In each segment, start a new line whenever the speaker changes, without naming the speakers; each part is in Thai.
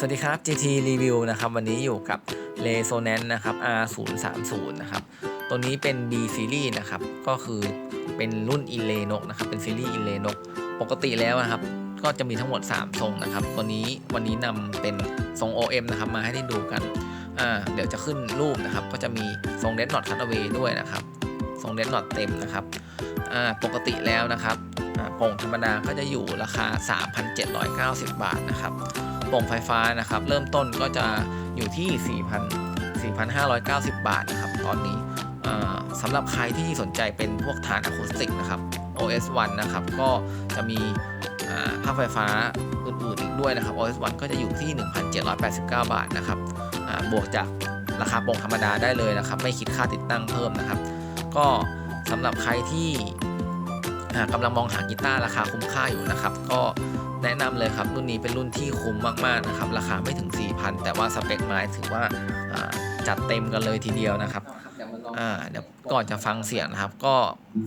สวัสดีครับ GT Review นะครับวันนี้อยู่กับ Resonance นะครับ R030 นะครับตัวนี้เป็น B Series นะครับก็คือเป็นรุ่น i l e n o นะครับเป็นซีรีส์ i l e n o ปกติแล้วนะครับก็จะมีทั้งหมด 3 ทรงนะครับตัวนี้วันนี้นำเป็นทรง OM นะครับมาให้ได้ดูกันอ่าเดี๋ยวจะขึ้นรูปนะครับก็จะมีทรง Dead Knot Cutaway ด้วยนะครับทรง Dead Knot เต็มนะครับอ่าปกติแล้วนะครับอ่าโป่งธรรมดาก็จะอยู่ราคา 3,790 บาทนะครับ โป่งไฟฟ้านะครับ เริ่มต้นก็จะอยู่ที่ 4,000 4,590 บาทนะครับ ตอนนี้สำหรับใครที่สนใจเป็นพวกฐานอะคูสติกนะครับ OS1 นะครับ ก็จะมีอ่าภาคไฟฟ้าอื่นๆอีกด้วยนะครับ OS1 ก็จะอยู่ที่ 1,789 บาทนะครับบวกจากราคาโป่งธรรมดาได้เลยนะครับ ไม่คิดค่าติดตั้งเพิ่มนะครับ ก็สำหรับใครที่ กำลังมองหากีตาร์ราคาคุ้มค่าอยู่นะครับ ก็แนะนำเลยครับรุ่นนี้เป็นรุ่นที่คุ้มมากๆนะครับราคาไม่ถึง 4,000 แต่ว่าสเปคไม้ถือว่าจัดเต็มกันเลยทีเดียวนะครับเดี๋ยวก่อนจะฟังเสียงนะครับ ก็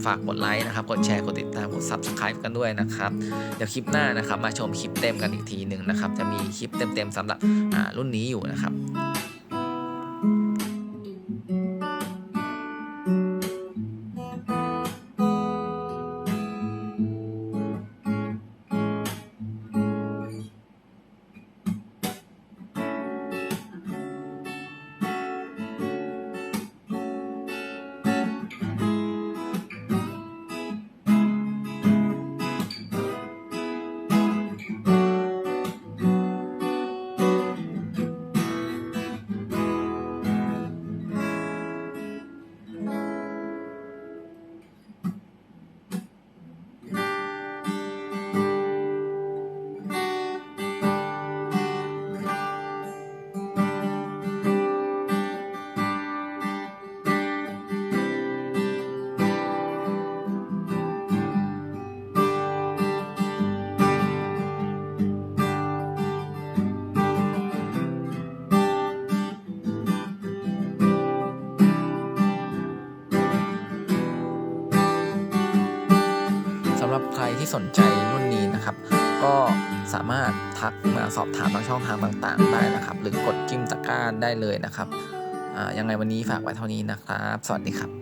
ฝากกดไลค์นะครับ กดแชร์ กดติดตาม กด subscribe กันด้วยนะครับ เดี๋ยวคลิปหน้านะครับ มาชมคลิปเต็มกันอีกทีหนึ่งนะครับ จะมีคลิปเต็มๆสำหรับรุ่นนี้อยู่นะครับ ใครที่สนใจรุ่นนี้นะครับ ก็สามารถทักมาสอบถามทางช่องทางต่างๆ ได้นะครับ หรือกดจิ้มตะกร้าได้เลยนะครับอ่ายังไงวันนี้ฝากไว้เท่านี้นะครับ สวัสดีครับ